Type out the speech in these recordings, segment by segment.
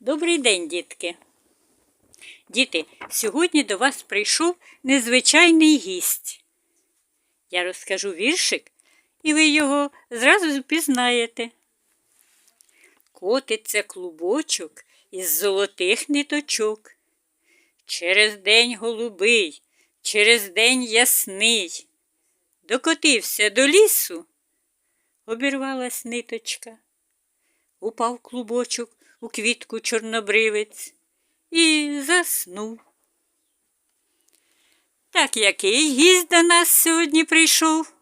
Добрий день, дітки. Діти, сьогодні до вас прийшов незвичайний гість. Я розкажу віршик, і ви його зразу впізнаєте. Котиться клубочок із золотих ниточок. Через день голубий, через день ясний. Докотився до лісу, обірвалась ниточка. Упав клубочок у квітку чорнобривець і заснув. Так який гість до нас сьогодні прийшов?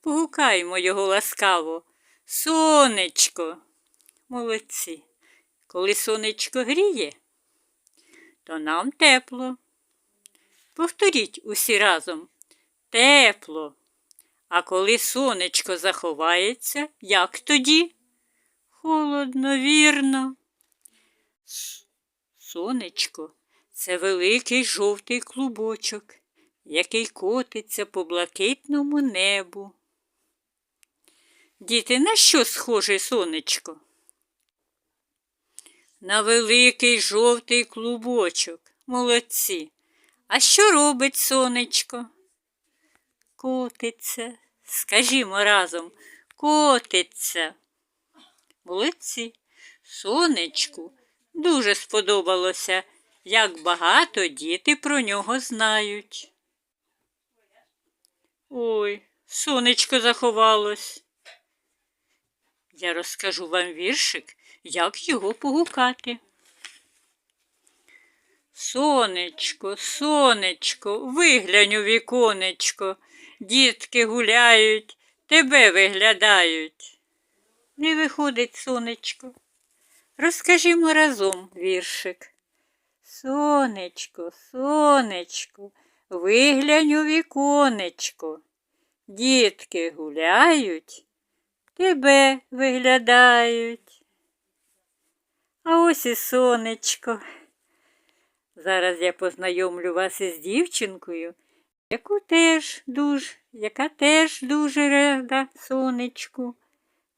Погукаймо його ласкаво. Сонечко. Молодці. Коли сонечко гріє, то нам тепло. Повторіть усі разом. Тепло. А коли сонечко заховається, як тоді? Холодно, вірно. Сонечко це великий жовтий клубочок, який котиться по блакитному небу. Діти, на що схоже сонечко? На великий жовтий клубочок. Молодці. А що робить сонечко? Котиться. Скажімо разом, котиться. Молодці. Сонечку дуже сподобалося, як багато діти про нього знають. Ой, сонечко заховалось. Я розкажу вам віршик, як його погукати. Сонечко, сонечко, виглянь у віконечко, дітки гуляють, тебе виглядають. Не виходить сонечко. Розкажімо разом віршик. Сонечко, сонечко, виглянь у віконечко. Дітки гуляють, тебе виглядають. А ось і сонечко. Зараз я познайомлю вас із дівчинкою, яку теж дуже, яка теж дуже рада сонечку.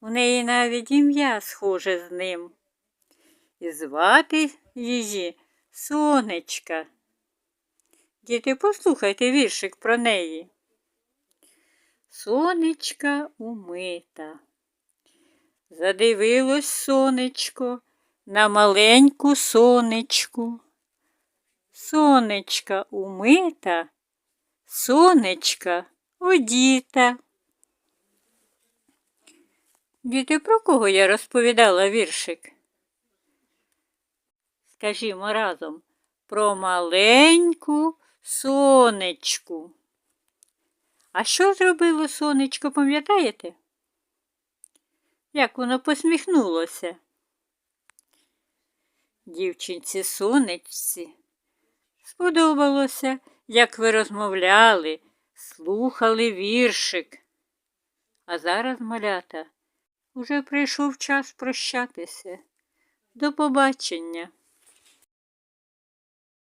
У неї навіть ім'я схоже з ним. І звати її Сонечка. Діти, послухайте віршик про неї. Сонечка умита. Задивилось сонечко на маленьку сонечку. Сонечка умита, сонечка одіта. Діти, про кого я розповідала віршик? Скажімо разом про маленьку сонечку. А що зробило сонечко, пам'ятаєте? Як воно посміхнулося? Дівчинці сонечці сподобалося, як ви розмовляли, слухали віршик. А зараз, малята, уже прийшов час прощатися. До побачення.